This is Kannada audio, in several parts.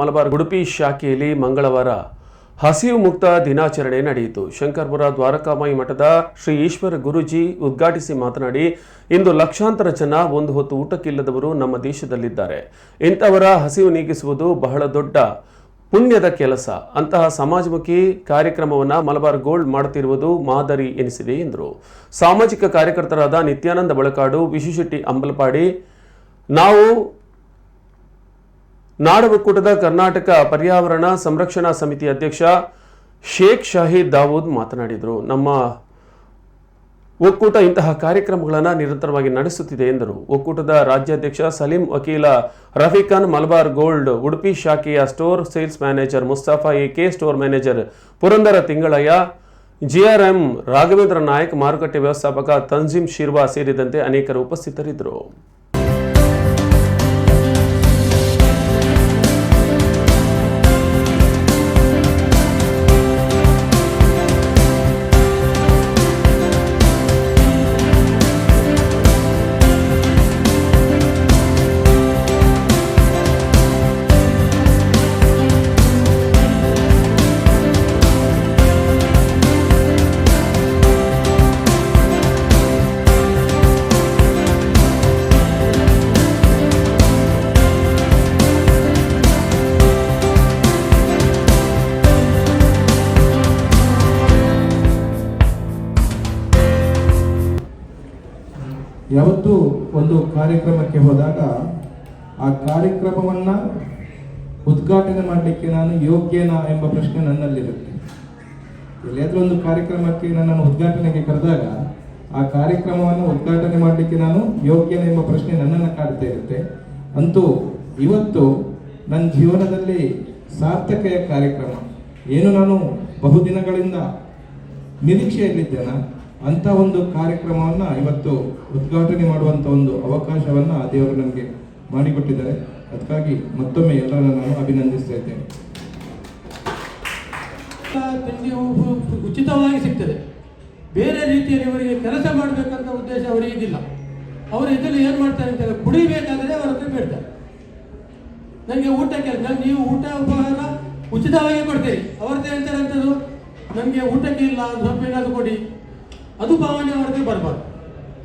ಮಲಬಾರ್ ಉಡುಪಿ ಶಾಖೆಯಲ್ಲಿ ಮಂಗಳವಾರ ಹಸಿವು ಮುಕ್ತ ದಿನಾಚರಣೆ ನಡೆಯಿತು. ಶಂಕರ್ಪುರ ದ್ವಾರಕಾಮಾಯಿ ಮಠದ ಶ್ರೀ ಈಶ್ವರ ಗುರುಜಿ ಉದ್ಘಾಟಿಸಿ ಮಾತನಾಡಿ, ಇಂದು ಲಕ್ಷಾಂತರ ಜನ ಒಂದು ಹೊತ್ತು ಊಟಕ್ಕಿಲ್ಲದವರು ನಮ್ಮ ದೇಶದಲ್ಲಿದ್ದಾರೆ. ಇಂಥವರ ಹಸಿವು ನೀಗಿಸುವುದು ಬಹಳ ದೊಡ್ಡ ಪುಣ್ಯದ ಕೆಲಸ. ಅಂತಹ ಸಮಾಜಮುಖಿ ಕಾರ್ಯಕ್ರಮವನ್ನು ಮಲಬಾರ್ ಗೋಲ್ಡ್ ಮಾಡುತ್ತಿರುವುದು ಮಾದರಿ ಎನಿಸಿದೆ ಎಂದರು. ಸಾಮಾಜಿಕ ಕಾರ್ಯಕರ್ತರಾದ ನಿತ್ಯಾನಂದ ಬಳಕಾಡು, ವಿಶುಶೆಟ್ಟಿ ಅಂಬಲಪಾಡಿ, ನಾವು ನಾಡ ಒಕ್ಕೂಟದ ಕರ್ನಾಟಕ ಪರ್ಯಾವರಣ ಸಂರಕ್ಷಣಾ ಸಮಿತಿ ಅಧ್ಯಕ್ಷ ಶೇಖ್ ಶಾಹಿದ್ ದಾವೂದ್ ಮಾತನಾಡಿದರು. ನಮ್ಮ ಒಕ್ಕೂಟ ಇಂತಹ ಕಾರ್ಯಕ್ರಮಗಳನ್ನು ನಿರಂತರವಾಗಿ ನಡೆಸುತ್ತಿದೆ ಎಂದರು. ಒಕ್ಕೂಟದ ರಾಜ್ಯಾಧ್ಯಕ್ಷ ಸಲೀಂ ವಕೀಲ ರಫೀಖಾನ್ ಮಲಬಾರ್ ಗೋಲ್ಡ್, ಉಡುಪಿ ಶಾಖೆಯ store sales manager Mustafa AK, store manager Purandara Thingalaya, GRM Raghavendra Nayak, ಮಾರುಕಟ್ಟೆ ವ್ಯವಸ್ಥಾಪಕ ತಂಜಿಮ್ ಶಿರ್ವಾ ಸೇರಿದಂತೆ ಅನೇಕರು ಉಪಸ್ಥಿತರಿದ್ದರು. ಯಾವತ್ತೂ ಒಂದು ಕಾರ್ಯಕ್ರಮಕ್ಕೆ ಹೋದಾಗ ಆ ಕಾರ್ಯಕ್ರಮವನ್ನ ಉದ್ಘಾಟನೆ ಮಾಡಲಿಕ್ಕೆ ನಾನು ಯೋಗ್ಯನಾ ಎಂಬ ಪ್ರಶ್ನೆ ನನ್ನಲ್ಲಿರುತ್ತೆ. ಎಲ್ಲಿಯಾದ್ರೂ ಒಂದು ಕಾರ್ಯಕ್ರಮಕ್ಕೆ ನನ್ನನ್ನು ಉದ್ಘಾಟನೆಗೆ ಕರೆದಾಗ ಆ ಕಾರ್ಯಕ್ರಮವನ್ನು ಉದ್ಘಾಟನೆ ಮಾಡಲಿಕ್ಕೆ ನಾನು ಯೋಗ್ಯನ ಎಂಬ ಪ್ರಶ್ನೆ ನನ್ನನ್ನು ಕಾಡ್ತಾ ಇರುತ್ತೆ. ಅಂತೂ ಇವತ್ತು ನನ್ನ ಜೀವನದಲ್ಲಿ ಸಾರ್ಥಕೆಯ ಕಾರ್ಯಕ್ರಮ. ಏನು ನಾನು ಬಹುದಿನಗಳಿಂದ ನಿರೀಕ್ಷೆಯಲ್ಲಿದ್ದೇನ? ಅಂತ ಒಂದು ಕಾರ್ಯಕ್ರಮವನ್ನ ಇವತ್ತು ಉದ್ಘಾಟನೆ ಮಾಡುವಂತ ಒಂದು ಅವಕಾಶವನ್ನ ದೇವರು ನನಗೆ ಮಾಡಿಕೊಟ್ಟಿದ್ದಾರೆ. ಅದಕ್ಕಾಗಿ ಮತ್ತೊಮ್ಮೆ ಎಲ್ಲರನ್ನ ನಾನು ಅಭಿನಂದಿಸ್ತಾ ಇದ್ದೇನೆ. ಉಚಿತವಾಗಿ ಸಿಗ್ತದೆ. ಬೇರೆ ರೀತಿಯಲ್ಲಿ ಅವರಿಗೆ ಕೆಲಸ ಮಾಡಬೇಕಂತ ಉದ್ದೇಶ ಅವರಿಗೆ ಇದಿಲ್ಲ ಅವರು ಇದನ್ನು ಏನು ಮಾಡ್ತಾರೆ ಅಂತಂದ್ರೆ ಕುಡಿಬೇಕಾದ್ರೆ ಅವರ ಹತ್ರ ಬೇಡ್ತಾರೆ ನನಗೆ ಊಟಕ್ಕೆ ನೀವು ಊಟ ಉಪಹಾರ ಉಚಿತವಾಗಿ ಕೊಡ್ತೀರಿ. ಅವ್ರದ್ದು ಹೇಳ್ತಾರೆ ಅಂತದ್ದು. ನಮಗೆ ಊಟಕ್ಕೆ ಇಲ್ಲ, ಸ್ವಲ್ಪ ಏನಾದರೂ ಕೊಡಿ. ಅದು ಭಾವನೆ ಅವ್ರಿಗೆ ಬರಬಾರ್ದು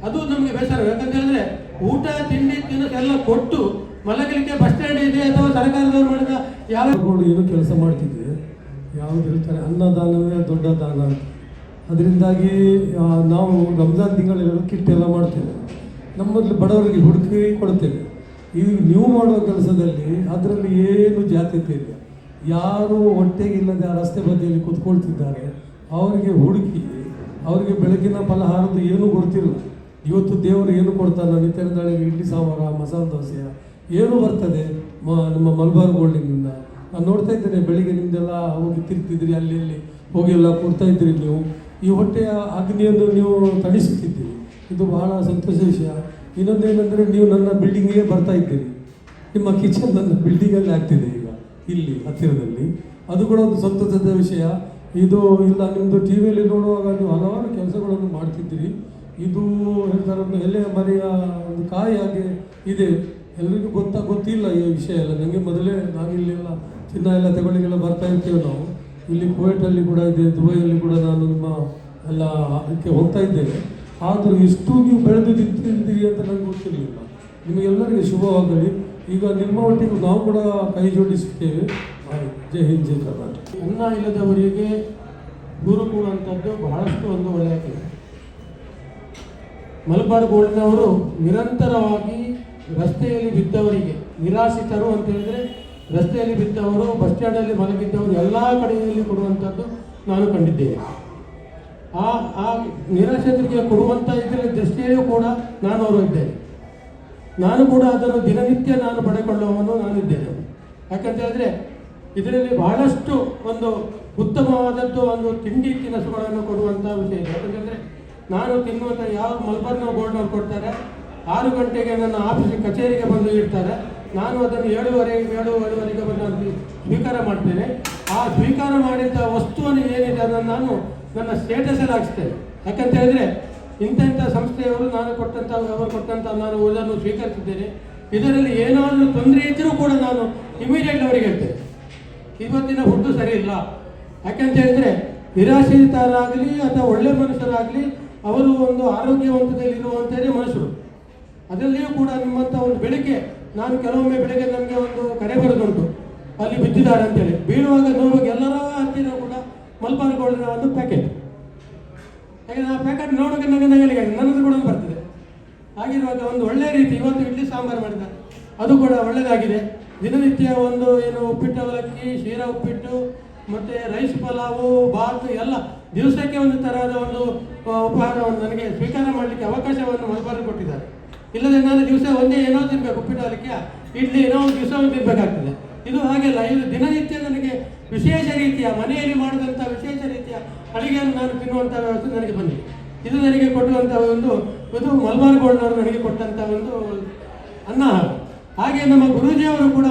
ಅದು ನಮಗೆ ಬೇಸರ, ಯಾಕಂತ ಹೇಳಿದ್ರೆ ಊಟ, ತಿಂಡಿ ತಿನ್ನೋದು ಎಲ್ಲ ಕೊಟ್ಟು ಮಲಗಲಿಕ್ಕೆ ಬಸ್ ಸ್ಟ್ಯಾಂಡ್ ಇದೆ ಅಥವಾ ಸರ್ಕಾರದವ್ರು ಮಾಡಿದ ಯಾವ ಏನು ಕೆಲಸ ಮಾಡ್ತಿದ್ವಿ, ಯಾವುದು ಹೇಳ್ತಾರೆ, ಅನ್ನದಾನವೇ ದೊಡ್ಡ ದಾನ ಅದರಿಂದಾಗಿ ನಾವು ರಂಜಾನ್ ತಿಂಗಳಲ್ಲಿ ಕಿಟ್ ಎಲ್ಲ ಮಾಡ್ತೇವೆ. ನಮ್ಮಲ್ಲಿ ಬಡವರಿಗೆ ಹುಡುಕಿ ಕೊಡ್ತೇವೆ. ಈ ನೀವು ಮಾಡುವ ಕೆಲಸದಲ್ಲಿ ಅದರಲ್ಲಿ ಏನು ಜಾತ್ಯತೆ ಇಲ್ಲ. ಯಾರು ಹೊಟ್ಟೆಗಿಲ್ಲದೆ ಆ ರಸ್ತೆ ಬದಿಯಲ್ಲಿ ಕೂತ್ಕೊಳ್ತಿದ್ದಾರೆ. ಅವರಿಗೆ ಹುಡುಕಿ ಅವರಿಗೆ ಬೆಳಗಿನ ಫಲಹಾರದ ಏನೂ ಗೊತ್ತಿಲ್ಲ. ಇವತ್ತು ದೇವರು ಏನು ಕೊಡ್ತಾನೆ? ನಿತ್ಯದಾಳೆ ಇಡ್ಲಿ ಸಾಂಬಾರ, ಮಸಾಲೆ ದೋಸೆ, ಏನು ಬರ್ತದೆ ಮ- ನಮ್ಮ ಮಲ್ಬಾರ್ ಗೋಲ್ಡಿಂಗಿಂದ ನಾನು ನೋಡ್ತಾ ಇದ್ದೇನೆ, ಬೆಳಿಗ್ಗೆ ನಿಮ್ದೆಲ್ಲ ಹೋಗಿ ತಿರ್ತಿದ್ರಿ ಅಲ್ಲಿ, ಇಲ್ಲಿ ಹೋಗಿ ಎಲ್ಲ ಕೊಡ್ತಾ ಇದ್ರಿ ನೀವು. ಈ ಹೊಟ್ಟೆಯ ಅಗ್ನಿಯನ್ನು ನೀವು ತಡಿಸುತ್ತಿದ್ದೀರಿ ಇದು ಬಹಳ ಸಂತೋಷ ವಿಷಯ. ಇನ್ನೊಂದೇನೆಂದರೆ ನೀವು ನನ್ನ ಬಿಲ್ಡಿಂಗಿಗೆ ಬರ್ತಾ ಇದ್ದೀರಿ. ನಿಮ್ಮ ಕಿಚನ್ ನನ್ನ ಬಿಲ್ಡಿಂಗಲ್ಲಿ ಆಗ್ತಿದೆ ಈಗ, ಇಲ್ಲಿ ಹತ್ತಿರದಲ್ಲಿ. ಅದು ಕೂಡ ಒಂದು ಸಂತಸದ ವಿಷಯ. ಇದು ಇಲ್ಲ ನಿಮ್ಮದು ಟಿ ವಿಯಲ್ಲಿ ನೋಡುವಾಗ ನೀವು ಹಲವಾರು ಕೆಲಸಗಳನ್ನು ಮಾಡ್ತಿದ್ದೀರಿ. ಇದು ಹೇಳ್ತಾರೆ ಎಲೆಯ ಮರೆಯ ಒಂದು ಕಾಯಿ ಹಾಗೆ ಇದೆ. ಎಲ್ಲರಿಗೂ ಗೊತ್ತಾ ಗೊತ್ತಿಲ್ಲ ಈ ವಿಷಯ ಎಲ್ಲ. ನನಗೆ ಮೊದಲೇ ನಾನು ಇಲ್ಲೆಲ್ಲ ಚಿನ್ನ ಎಲ್ಲ ತಗೊಳ್ಳಿಗೆಲ್ಲ ಬರ್ತಾ ಇರ್ತೇವೆ ನಾವು. ಇಲ್ಲಿ ಕುವೈಟಲ್ಲಿ ಕೂಡ ಇದೆ, ದುಬೈಯಲ್ಲಿ ಕೂಡ ನಾನು ನಿಮ್ಮ ಎಲ್ಲ ಅದಕ್ಕೆ ಹೋಗ್ತಾ ಇದ್ದೇನೆ. ಆದರೂ ಎಷ್ಟು ನೀವು ಬೆಳೆದು ತಿಂತಿದ್ದೀರಿ ಅಂತ ನನಗೆ ಗೊತ್ತಿರಲಿಲ್ಲ. ನಿಮಗೆಲ್ಲರಿಗೆ ಶುಭವಾಗಲಿ. ಈಗ ನಿಮ್ಮ ಒಟ್ಟಿಗೆ ನಾವು ಕೂಡ ಕೈ ಜೋಡಿಸುತ್ತೇವೆ. ಜೈ ಹಿಂದ್, ಜೈ ಕರ್ನಾಟಕ. ಅನ್ನ ಇಲ್ಲದವರಿಗೆ ಹುಡುಕುವಂಥದ್ದು ಬಹಳಷ್ಟು ಒಂದು ಒಳ್ಳೆಯ ಕೆಲಸ. ಮಲಬಾರ್ ಗೋಲ್ಡ್ನವರು ನಿರಂತರವಾಗಿ ರಸ್ತೆಯಲ್ಲಿ ಬಿದ್ದವರಿಗೆ ನಿರಾಶಿತರು ಅಂತ ಹೇಳಿದ್ರೆ ರಸ್ತೆಯಲ್ಲಿ ಬಿದ್ದವರು, ಬಸ್ ಸ್ಟ್ಯಾಂಡಲ್ಲಿ ಮಲಗಿದ್ದವರು ಎಲ್ಲ ಕಡೆಯಲ್ಲಿ ಕೊಡುವಂಥದ್ದು ನಾನು ಕಂಡಿದ್ದೇನೆ. ಆ ಆ ನಿರಾಶ್ರಿತರಿಗೆ ಕೊಡುವಂಥ ಇದರ ದೃಷ್ಟಿಯಲ್ಲೂ ಕೂಡ ನಾನು ಅವರು ಇದ್ದೇನೆ. ನಾನು ಕೂಡ ಅದನ್ನು ದಿನನಿತ್ಯ ನಾನು ಪಡೆಕೊಳ್ಳುವವನು ನಾನಿದ್ದೇನೆ ಯಾಕಂತ ಹೇಳಿದ್ರೆ ಇದರಲ್ಲಿ ಬಹಳಷ್ಟು ಒಂದು ಉತ್ತಮವಾದದ್ದು ಒಂದು ತಿಂಡಿ ತಿನಿಸುಗಳನ್ನು ಕೊಡುವಂಥ ವಿಷಯ ಇದೆ. ಯಾಕಂತಂದರೆ ನಾನು ತಿನ್ನುವಂಥ ಯಾವ ಮಲ್ಬರ್ನ ಬೋರ್ಡ್ನವ್ರು ಕೊಡ್ತಾರೆ, ಆರು ಗಂಟೆಗೆ ನನ್ನ ಆಫೀಸ್ ಕಚೇರಿಗೆ ಬಂದು ಇಡ್ತಾರೆ. ನಾನು ಅದನ್ನು ಏಳುವರೆ ಏಳುವರೆವರೆಗೆ ಬಂದು ಸ್ವೀಕಾರ ಮಾಡ್ತೇನೆ. ಆ ಸ್ವೀಕಾರ ಮಾಡಿದ್ದ ವಸ್ತುವನ್ನು ಏನಿದೆ ಅದನ್ನು ನಾನು ನನ್ನ ಸ್ಟೇಟಸಲ್ಲಿ ಹಾಕ್ಸ್ತೇನೆ. ಯಾಕಂತ ಹೇಳಿದ್ರೆ, ಇಂಥ ಇಂಥ ಸಂಸ್ಥೆಯವರು ನಾನು ಕೊಟ್ಟಂಥ ಅವರು ಕೊಟ್ಟಂಥ ನಾನು ಇದನ್ನು ಸ್ವೀಕರಿಸಿದ್ದೇನೆ. ಇದರಲ್ಲಿ ಏನಾದರೂ ತೊಂದರೆ ಇದ್ದರೂ ಕೂಡ ನಾನು ಇಮಿಡಿಯೇಟ್ಲಿ ಅವರಿಗೆ ಹೇಳ್ತೇವೆ ಇವತ್ತಿನ ಫುಡ್ಡು ಸರಿ ಇಲ್ಲ. ಯಾಕೆಂತ ಹೇಳಿದ್ರೆ ನಿರಾಶ್ರಿತರಾಗಲಿ ಅಥವಾ ಒಳ್ಳೆ ಮನುಷ್ಯರಾಗಲಿ ಅವರು ಒಂದು ಆರೋಗ್ಯವಂತದಲ್ಲಿರುವಂಥದ್ದೇ ಮನುಷ್ಯರು. ಅದರಲ್ಲಿಯೂ ಕೂಡ ನಿಮ್ಮಂಥ ಒಂದು ಬೆಳಿಗ್ಗೆ ನಾನು ಕೆಲವೊಮ್ಮೆ ಬೆಳಿಗ್ಗೆ ನನಗೆ ಒಂದು ಕರೆ ಬರೆದುಂಟು. ಅಲ್ಲಿ ಬಿದ್ದಿದ್ದಾರೆ ಅಂತೇಳಿ. ಬೀಳುವಾಗ ನೋಡುವಾಗ ಎಲ್ಲರ ಹತ್ತಿರ ಕೂಡ ಮಲ್ಬಾರ್ ಗೋಲ್ಡ್ನ ಒಂದು ಪ್ಯಾಕೆಟ್ ಯಾಕಂದ್ರೆ ಆ ಪ್ಯಾಕೆಟ್ ನೋಡೋಕೆ ನನಗೆ ನಗಲಿಗೆ ನನ್ನದು ಕೂಡ ಬರ್ತದೆ. ಹಾಗಿರುವಾಗ ಒಂದು ಒಳ್ಳೆಯ ರೀತಿ ಇವತ್ತು ಇಡ್ಲಿ ಸಾಂಬಾರು ಮಾಡಿದ್ದಾರೆ. ಅದು ಕೂಡ ಒಳ್ಳೆಯದಾಗಿದೆ ದಿನನಿತ್ಯ ಒಂದು ಏನು ಉಪ್ಪಿಟ್ಟು, ಅವಲಕ್ಕಿ, ಶೀರಾ ಉಪ್ಪಿಟ್ಟು, ಮತ್ತು ರೈಸ್ ಪಲಾವು, ಬಾತ್, ಎಲ್ಲ ದಿವಸಕ್ಕೆ ಒಂದು ತರಹದ ಒಂದು ಉಪಹಾರವನ್ನು ನನಗೆ ಸ್ವೀಕಾರ ಮಾಡಲಿಕ್ಕೆ ಅವಕಾಶವನ್ನು ಮಲಬಾರಿ ಕೊಟ್ಟಿದ್ದಾರೆ. ಇಲ್ಲದೆ ನಾನು ದಿವಸ ಒಂದೇ ಏನೋ ತಿನ್ಬೇಕು, ಉಪ್ಪಿಟ್ಟು, ಅವಲಕ್ಕಿ, ಇಡ್ಲಿ, ಏನೋ ಒಂದು ದಿವಸ ಒಂದು ತಿನ್ಬೇಕಾಗ್ತದೆ. ಇದು ಹಾಗೆಲ್ಲ ಇದು ದಿನನಿತ್ಯ ನನಗೆ ವಿಶೇಷ ರೀತಿಯ, ಮನೆಯಲ್ಲಿ ಮಾಡಿದಂಥ ವಿಶೇಷ ರೀತಿಯ ಅಡುಗೆಯನ್ನು ನಾನು ತಿನ್ನುವಂಥ ವ್ಯವಸ್ಥೆ ನನಗೆ ಬಂದಿದೆ. ಇದು ನನಗೆ ಕೊಟ್ಟುವಂಥ ಒಂದು, ಇದು ಮಲ್ಬಾರ್ ಗೋಲ್ಡ್ನವರು ನನಗೆ ಕೊಟ್ಟಂಥ ಒಂದು ಅನ್ನ ಹಾಗೆ ನಮ್ಮ ಗುರುಜಿಯವರು ಕೂಡ